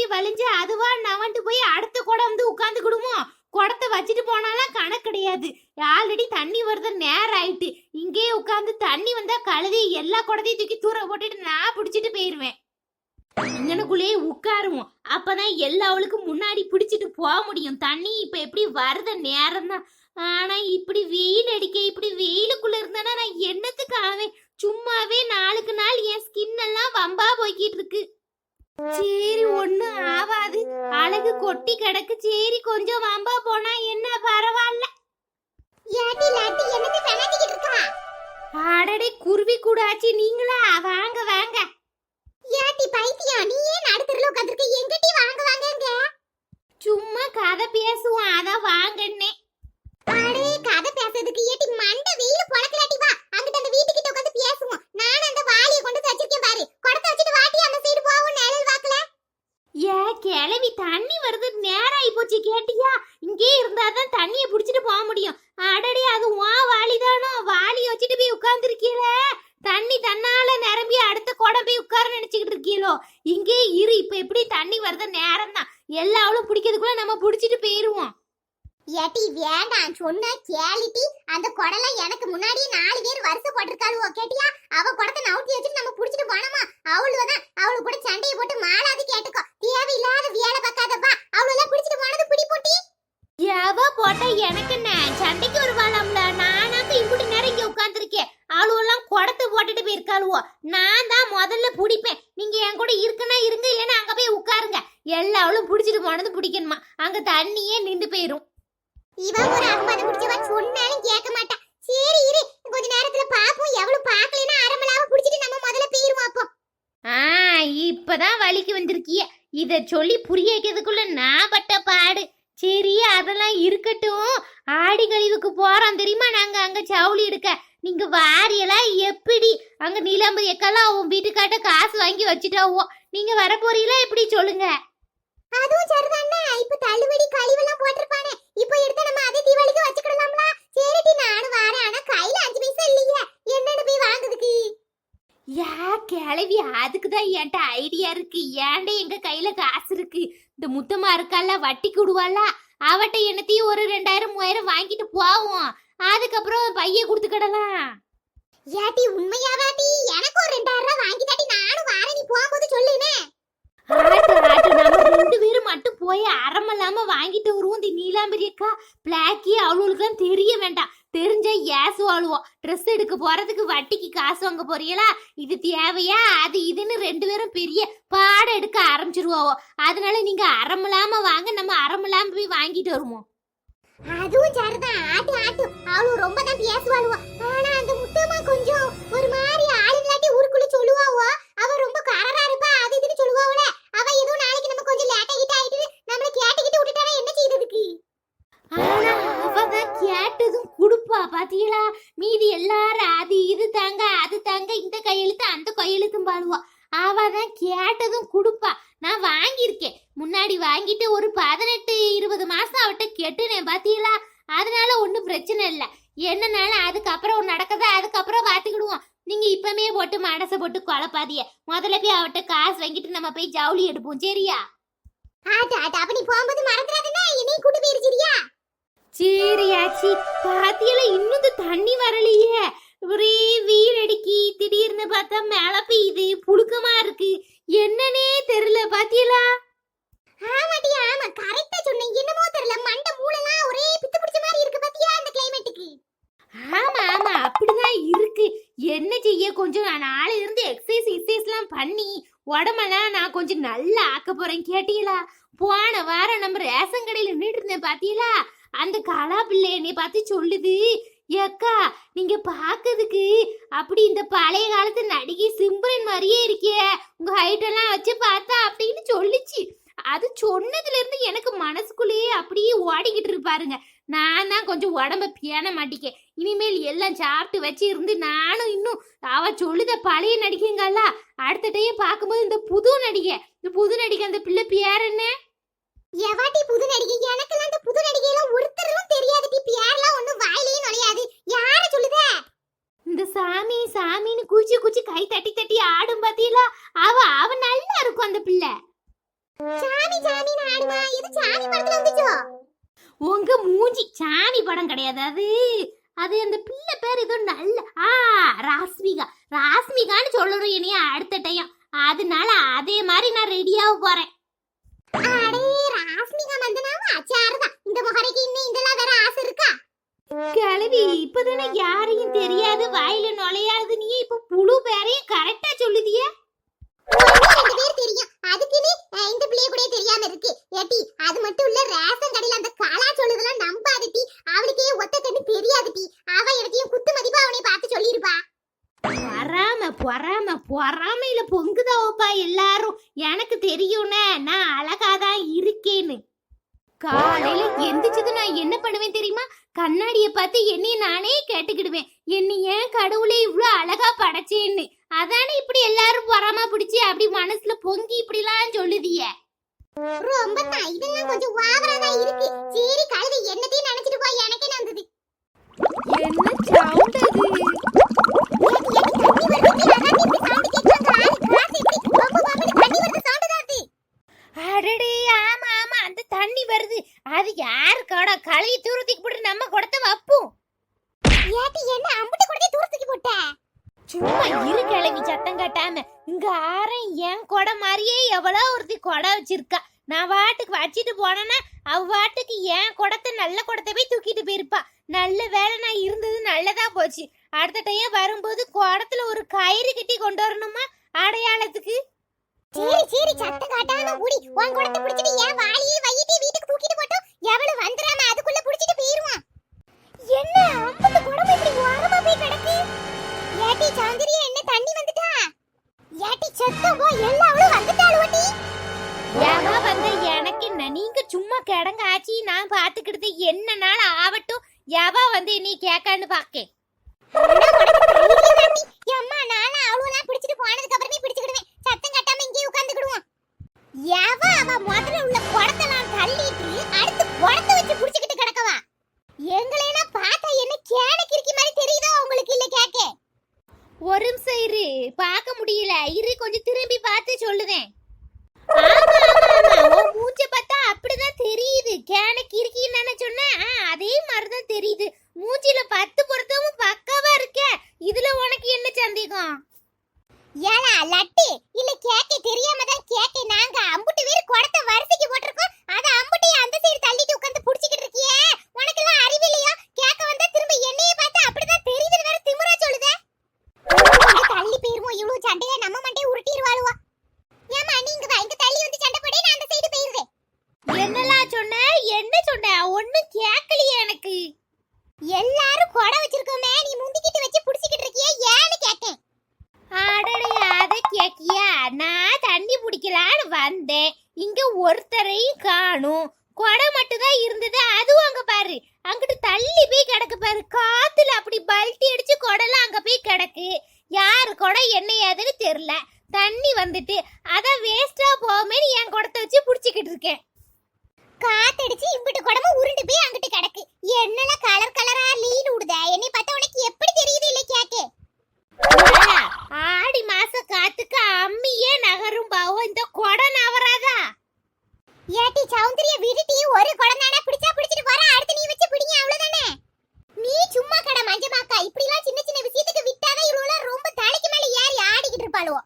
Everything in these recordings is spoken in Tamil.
தண்ணி வலிஞ்சு அதுவா நவண்டு போய் அடுத்த குடம் வந்து உட்காந்துக்கிடுமோ குடத்தை வச்சுட்டு போனாலாம் கணக்கு கிடையாது. ஆல்ரெடி தண்ணி வருது நேரம் ஆயிட்டு. இங்கேயே உட்காந்து தண்ணி வந்தா கழுதி எல்லா குடத்தையும் தூக்கி தூர போட்டுட்டு நான் பிடிச்சிட்டு போயிருவேன். இங்கனுக்குள்ளேயே உட்காருவோம். அப்பதான் எல்லாவளுக்கும் முன்னாடி பிடிச்சிட்டு போக முடியும். தண்ணி இப்ப எப்படி வருத நேரம் தான் ஆனா இப்படி வெயில் அடிக்க இப்படி வெயிலுக்குள்ள இருந்தானா நான் என்னத்துக்கு ஆவேன்? சும்மாவே நாளுக்கு நாள் என் ஸ்கின் எல்லாம் வம்பா போய்கிட்டு இருக்கு. சரி ஒண்ணும் ஆவாது. அழகு கொட்டி கிடக்கு சரி கொஞ்சம் வம்பா போனா என்ன பரவாயில்ல. ஏட்டி லாட்டி என்னது பெனாட்டிக்கிட்டு இருக்கா? அடடே குருவி கூடாச்சு நீங்களா? வாங்க வாங்க. ஏட்டி பைத்தியம் நீ ஏன் நடுத்தருல உட்கார்ந்திருக்க? எங்கடி வாங்க வாங்கங்க. சும்மா கதை பேசுவோம் அதான் வாங்கன்னே அடே கதை பேசுறதுக்கு ஏட்டி மண்டை வெயில பொளக்கலாட்டி வா அங்கிட்ட அந்த வீட்டுக்கிட்ட உட்கார்ந்து பேசுவோம் நான் அந்த வாளிய கொண்டு வந்து வச்சிருக்கேன் பாரு குடத்தை வச்சுட்டு வாட்டி அந்த சைடு போவோம் நிழல் வாக்கல ஏ கிளவி தண்ணி வருது நேரம் ஆகி போச்சு கேட்டியா இங்கே இருந்தாதான் தண்ணியை புடிச்சிட்டு போக முடியும் அடடே அது வா வாளிதானோ வாளி வச்சுட்டு போய் உட்கார்ந்துருக்கீல தண்ணி தன்னால நிரம்பி அடுத்த குடம் நினைச்சுக்கிட்டு இருக்கீங்களோ? இங்கே இரு. இப்ப எப்படி தண்ணி வருது நேரம் தான் எல்லாவளும் பிடிக்கிறதுக்குள்ள நம்ம புடிச்சிட்டு போயிருவோம். ஏட்டி வேண்டாம். சொன்ன கேலிட்டி அந்த குடலாம் எனக்கு முன்னாடியே நாலு பேர் வருஷம் போட்டிருக்காளுவோ கேட்டியா? அவ குடத்தை நவுத்தி வச்சுட்டு நம்ம புடிச்சிட்டு போனோமா? அவளுவ தான் அவளு கூட சண்டையை போட்டு மாலாது கேட்டுக்கோ. தேவையில்லாத வேலை பார்க்காதப்பா. அவளெல்லாம் பிடிச்சிட்டு போனது பிடி போட்டி எவ போட்டா எனக்கு என்ன? சண்டைக்கு வருவாளாம்ல நானாக்க இம்புட்டு நேரம் இங்க உட்காந்துருக்கேன் ஆளுவெல்லாம் குடத்தை போட்டுட்டு போயிருக்காளுவோ நான் தான் முதல்ல பிடிப்பேன் நீங்க என் கூட இருக்குன்னா இருங்க இல்லைன்னா அங்க போய் உட்காருங்க எல்லாவளும் பிடிச்சிட்டு போனது பிடிக்கணுமா அங்க தண்ணியே நின்று போயிரும் இவ ஒரு அம்மாத பிடிச்சவ சொன்னாலும் கேட்க மாட்டா சரி இரு கொஞ்ச நேரத்துல பாப்போம் எவ்வளவு பாக்கலைன்னா அரமலாவ பிடிச்சிட்டு நம்ம முதல்ல போயிருவோம் அப்போ ஆ இப்பதான் வலிக்கு வந்திருக்கிய. இத சொல்லி புரிய வைக்கிறதுக்குள்ள நான் பட்ட பாடு. சரி அதெல்லாம் இருக்கட்டும். ஆடி கழிவுக்கு போறோம் தெரியுமா? நாங்க அங்க சவுளி எடுக்க. நீங்க வாரியெல்லாம் எப்படி? அங்க நீலாம்பு எக்கெல்லாம் அவன் வீட்டுக்காட்ட காசு வாங்கி வச்சுட்டாவோ? நீங்க வர போறீங்களா எப்படி சொல்லுங்க. அதுவும் சரிதானே. இப்ப தள்ளுபடி கழிவெல்லாம் போட்டிருப்பானே. இப்போ எடுத்து நம்ம அதே தீபாவளிக்கு வச்சுக்கிடலாம்ல. சரிடி நானும் வாரேன். ஆனா கையில அஞ்சு பைசா இல்லையே. என்ன கிளவி அதுக்கு தான் என்கிட்ட ஐடியா இருக்கு. ஏன்டா எங்க கையில காசு இருக்கு? இந்த முத்தமா இருக்கால வட்டிக்கு விடுவாளா அவட்ட என்னத்தையும் ஒரு ரெண்டாயிரம் மூவாயிரம் வாங்கிட்டு போவோம். அதுக்கப்புறம் பைய கொடுத்துக்கிடலாம் ஏட்டி உண்மையாவாட்டி எனக்கு ஒரு ரெண்டாயிரம் ரூபாய் வாங்கி தாட்டி நானும் வரேன். நீ போகும்போது சொல்லுனே ரெண்டு பேரும் மட்டும் போய் அறமல்லாம வாங்கிட்டு வருவோம். இந்த நீலாம்பரி அக்கா பிளாக்கி அவளுக்கெல்லாம் தெரிய வேண்டாம். தெரிஞ்சா வாழுவோம் ட்ரெஸ் எடுக்க போறதுக்கு வட்டிக்கு காசு வாங்க போறீங்களா? இது தேவையா? அது இதுன்னு ரெண்டு பேரும் பெரிய பாடம் எடுக்க ஆரம்பிச்சிருவாவோ அதனால நீங்க அறமில்லாம வாங்க. நம்ம அறமில்லாம போய் வாங்கிட்டு வருவோம். அதுவும் சரிதான். ஆட்டு ஆட்டு. அவளும் ரொம்ப தான் பேசுவாளுவோ. ஆனா அந்த முத்தம்மா கொஞ்சம் ஒரு மாதிரி ஆளுங்களாட்டி ஊருக்குள்ள சொல்லுவாவோ? அவ ரொம்ப கரரா இருப்பா அது இதுன்னு சொல்லுவாவுல அவ ஏதோ நாளைக்கு நம்ம கொஞ்சம் லேட் ஆகிட்டு ஆயிட்டு நம்மள கேட்டுக்கிட்டு விட்டுட்டானா என்ன செய்யறதுக்கு ஆனா அவதான் கேட்டதும் குடுப்பா பாத்தீங்களா மீதி எல்லாரும் அது இது தாங்க அது தாங்க இந்த கையெழுத்து அந்த கையெழுத்தும் பாடுவா அவதான் கேட்டதும் குடுப்பா நான் வாங்கியிருக்கேன் முன்னாடி வாங்கிட்டு ஒரு பதினெட்டு இருபது மாசம் அவட்ட கெட்டுனேன் பாத்தீங்களா அதனால ஒன்றும் பிரச்சனை இல்லை என்னனாலும் அதுக்கப்புறம் நடக்கதா அதுக்கப்புறம் பார்த்துக்கிடுவோம். நீங்க இப்பமே போட்டு மனசை போட்டு குழப்பாதிய முதல்ல போய் அவட்ட காசு வாங்கிட்டு நம்ம போய் ஜவுளி எடுப்போம் சரியா? ஆட்டு ஆட்டு அப்ப நீ போகும்போது மறந்துடாதுன்னா? என்னையும் கூட்டு போயிருச்சிரியா சரியாச்சி பாத்தியல இன்னும் தண்ணி வரலையே. ஒரே வீல் அடிக்கி திடீர்னு பார்த்தா மழை பெய்யுது புழுக்கமா இருக்கு. என்னன்னே தெரியல பாத்தியலா ஆமாட்டி ஆமா கரெக்டா சொன்னேன் என்னமோ தெரியல மண்டை மூளைலாம் ஒரே பித்து பிடிச்ச மாதிரி இருக்கு பாத்தியா அந்த கிளைமேட்டுக்கு ஆமா ஆமா அப்படிதான் இருக்கு என்ன செய்ய கொஞ்சம் நான் நாளை இருந்து எக்ஸசைஸ் எக்ஸசைஸ்லாம் பண்ணி உடம்பெல்லாம் நான் கொஞ்சம் நல்லா ஆக்க போறேன் கேட்டீங்களா? போன வாரம் நம்ம ரேஷன் கடையில நின்றுட்டு இருந்தேன் பாத்தீங்களா? அந்த கலா பிள்ளை என்னை பார்த்து சொல்லுது ஏக்கா நீங்க பாக்குறதுக்கு அப்படி இந்த பழைய காலத்து நடிகை சிம்ரன் மாதிரியே இருக்கியே உங்க ஹைட் எல்லாம் வச்சு பார்த்தா அப்படின்னு சொல்லுச்சு. அது சொன்னதுல இருந்து எனக்கு மனசுக்குள்ளேயே அப்படியே ஓடிக்கிட்டு இருப்பாருங்க நான் தான் கொஞ்சம் உடம்ப பியான மாட்டிக்கேன். இனிமேல் எல்லாம் சாப்பிட்டு வச்சு இருந்து நானும் இன்னும் அவ சொல்லுத பழைய நடிகைங்கல்ல அடுத்த டைம் பார்க்கும்போது இந்த புது நடிகை. இந்த புது நடிகை அந்த பிள்ளை பியார் என்ன? எவாட்டி புது நடிகை? எனக்கு அந்த புது நடிகையெல்லாம் ஒருத்தரும் தெரியாது டி. பியார்லாம் ஒன்றும் வாயிலேயே நுழையாது. யார சொல்லுத? இந்த சாமி சாமின்னு குச்சி குச்சி கை தட்டி கிடையாது அது அந்த பிள்ளை பேர் ஏதோ நல்ல ஆ ராஸ்மிகா. ராஸ்மிகான்னு சொல்லணும் இனிய அடுத்த டைம் அதனால அதே மாதிரி நான் ரெடியாக போறேன். அடே ராஸ்மிகா மந்தனாவும் அச்சாருதான் இந்த முகரைக்கு இன்னும் இதெல்லாம் வேற ஆசை இருக்கா? கிளவி இப்பதானே யாரையும் தெரியாது வாயில நுழையாது நீ இப்ப புழு பேரையும் கரெக்டா சொல்லுதியே. பொறாம பொறாமையில பொங்குதாவப்பா எல்லாரும்? எனக்கு தெரியும்னே நான் அழகாதான் இருக்கேன்னு. காலையில எந்திரிச்சது நான் என்ன பண்ணுவேன் தெரியுமா? கண்ணாடிய பார்த்து என்னைய நானே கேட்டுக்கிடுவேன். என்னை ஏன் கடவுளே இவ்ளோ அழகா படைச்சேன்னு. அதானே இப்படி எல்லாரும் வரமா பிடிச்சி அப்படி மனசுல பொங்கி இப்படிலாம் சொல்லுதிய ரொம்ப தான் இதெல்லாம் கொஞ்சம் ஓவரா தான் இருக்கு. சரி கழுதை என்னத்தையும் நினைச்சிட்டு போய் எனக்கே நடந்தது இரு கிளவி சத்தம் கட்டாம இங்க ஆரம் என் கொடை மாதிரியே எவ்வளோ ஒருத்தி கொடை வச்சிருக்கா. நான் வாட்டுக்கு வச்சிட்டு போனேன்னா அவ வாட்டுக்கு என் குடத்தை நல்ல குடத்தை போய் தூக்கிட்டு போயிருப்பா. நல்ல வேலை நான் இருந்தது நல்லதா போச்சு. அடுத்த டைம் வரும்போது குடத்துல ஒரு கயிறு கட்டி கொண்டு வரணுமா அடையாளத்துக்கு? சரி சரி சத்தம் காட்டாம குடி உன் குடத்தை பிடிச்சிட்டு ஏன் வாளியே வையிட்டு வீட்டுக்கு தூக்கிட்டு போட்டோம். எவ்வளவு வந்துடாம அதுக்குள்ள பிடிச்சிட்டு நீ பாக்கேன் அம்மா நானும் அவளும் பிடிச்சிட்டு போனதுக்கு அப்புறமே பிடிச்சுக்கிடுவேன். சத்தம் கட்டாம இங்கே உட்கார்ந்துக்கிடுவோம். எவ அவ முதல்ல உள்ள குடத்தெல்லாம் தள்ளிட்டு அடுத்து குடத்தை வச்சு புடிச்சுக்கிட்டு கிடக்கவா எங்களேனா பார்த்தா என்ன கேன கிறுக்கி மாதிரி தெரியுதோ உங்களுக்கு இல்ல கேக்க ஒரு நிமிஷம் இரு பார்க்க முடியல இரு கொஞ்சம் திரும்பி பார்த்து சொல்லுதேன் ஆமா ஆமா ஆமா உன் மூஞ்ச பார்த்தா அப்படிதான் தெரியுது கேனக்கு இருக்கீன்னு தானே சொன்னேன் ஆ, அதே மாதிரிதான் தெரியுது மூஞ்சில பத்து பொருத்தமும் பக்காவா இருக்க இதுல உனக்கு என்ன சந்தேகம் ஏடா லட்டு இல்ல கேக்க தெரியாம தான் கேக்க நாங்க அம்புட்டு பேர் குடத்தை வரிசைக்கு போட்டிருக்கோம். அத அம்புட்டையும் அந்த சைடு தள்ளிட்டு உட்கார்ந்து புடிச்சிக்கிட்டு இருக்கியே. உனக்கு எல்லாம் அறிவில்லையா கேக்க வந்தா திரும்ப என்னைய பார்த்து அப்படிதான் தெரியுது வேற திமுறா சொல்லுதே. தள்ளி போயிருமோ இவ்வளவு சண்டையை நம்ம மண்டையை உருட்டிடுவாளுவா ஏமா நீங்க தான் இங்க தள்ளி வந்து சண்டை போடு நான் அந்த சைடு போயிருவேன். என்னலாம் சொன்ன? என்ன சொன்ன? ஒண்ணு கேட்கலையே எனக்கு. எல்லாரும் குடம் வச்சிருக்கோமே. நீ முந்திக்கிட்டு வச்சு புடிச்சிக்கிட்டு இருக்கியே ஏன்னு கேட்டேன். அடடே அதை கேக்கியா நான் தண்ணி பிடிக்கலான்னு வந்தேன். இங்க ஒருத்தரையும் காணும். குடம் மட்டும்தான் இருந்தது. அதுவும் அங்க பாரு. அங்கிட்டு தள்ளி போய் கிடக்கு பாரு. காத்துல அப்படி பல்ட்டி அடிச்சு குடம்லாம் அங்க போய் கிடக்கு. யாரு குடம் என்ன ஏதுன்னு தெரியல. தண்ணி வந்துட்டு அதான் வேஸ்டா போகுமேனு என் குடத்தை வச்சு பிடிச்சிக்கிட்டு இருக்கேன். காத்தடிச்சு இம்பிட்டு குடமும் உருண்டு போய் அங்கிட்டு கிடக்கு. என்னெல்லாம் கலர் கலரா லீன் விடுதா என்னை பார்த்தா உனக்கு எப்படி தெரியுது இல்லை கேக்கு? ஆடி மாச காத்துக்கு அம்மியே நகரும் பாவம் இந்த குடம் நவராதா? ஏட்டி சௌந்தரிய விருட்டி ஒரு குடம் தானே பிடிச்சா பிடிச்சிட்டு போற அடுத்து நீ வச்சு பிடிங்க அவ்வளவுதானே நீ சும்மா கடை மஞ்சமாக்கா இப்படிலாம் சின்ன சின்ன விஷயத்துக்கு விட்டாதான் இவ்வளவு ரொம்ப தலைக்கு மேல ஏறி ஆடிக்கிட்டு இருப்பாளுவோ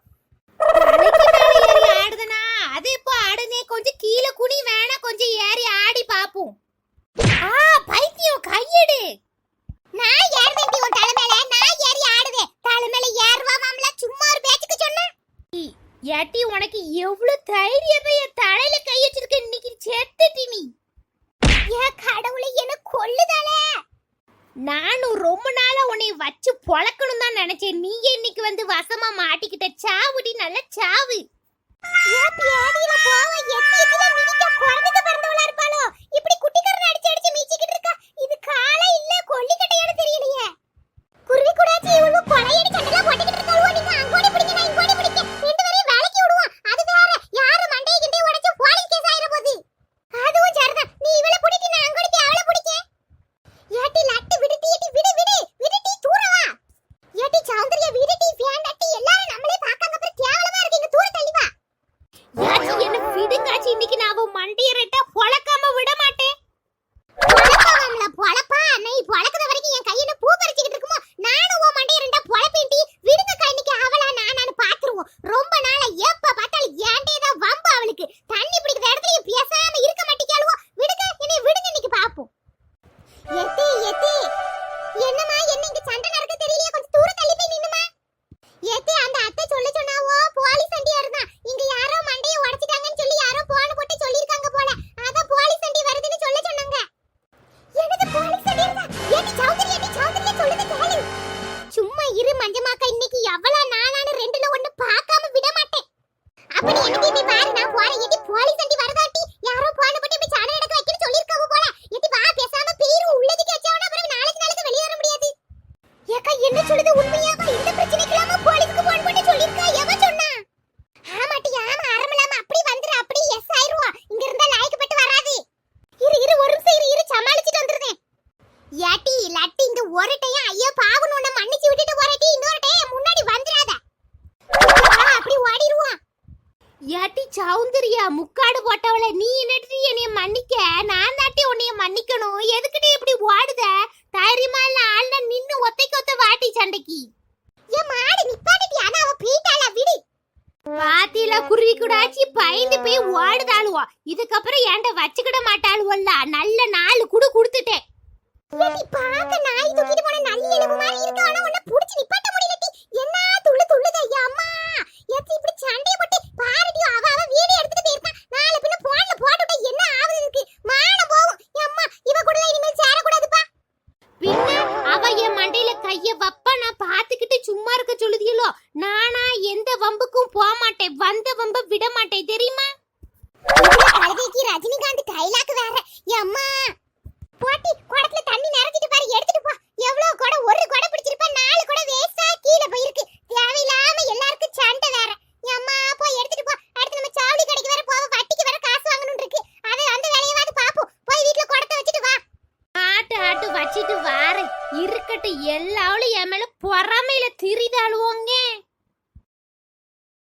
தலைக்கு மேல ஏறி ஆடுதுனா அது இப்போ ஆடுனே கொஞ்சம் கீழே குனி வேணா கொஞ்சம் ஏறி ஆடி பாப்போம் ஆ பைத்தியம் கையெடு நான் ஏறுவேன்டி உன் தலை மேல நான் ஏறி ஆடுவேன் தலை மேல ஏறுவா மாமல சும்மா ஒரு பேச்சுக்கு சொன்னேன் ஏட்டி உனக்கு எவ்வளவு என் தலையில கை வச்சிருக்க இன்னைக்கு செத்துட்டி நீ ஏ கடவுளை என்ன கொல்லுதாலே. நானும் ரொம்ப நாளா உன்னை வச்சு பொழக்கணும் தான் நினைச்சேன். நீ இன்னைக்கு வந்து வசமா மாட்டிக்கிட்ட சாவுடி நல்ல சாவு. போவ முக்காடு போட்டவள? நீ என்னடி என்னைய மன்னிக்க? நான் தாட்டி உன்னைய மன்னிக்கணும். எதுக்குடி இப்படி ஓடுத? தைரியமா இல்ல ஆள்ல நின்னு ஒத்தைக்கு ஒத்த வாட்டி சண்டைக்கு. ஏ மாடு நிப்பாட்டி ஆனா அவ பீட்டால விடு. வாத்தியில குருவி கூடாச்சி பயந்து போய் ஓடுதாளுவா. இதுக்கப்புறம் ஏண்ட வச்சுக்கிட மாட்டாளுவல்ல? நல்ல நாள் குடு கொடுத்துட்டேன். பாக்க நாய் தூக்கிட்டு போன நல்ல எலும்பு மாதிரி இருக்க. ஆனா உன்னை புடிச்சு நிப்பாட்டி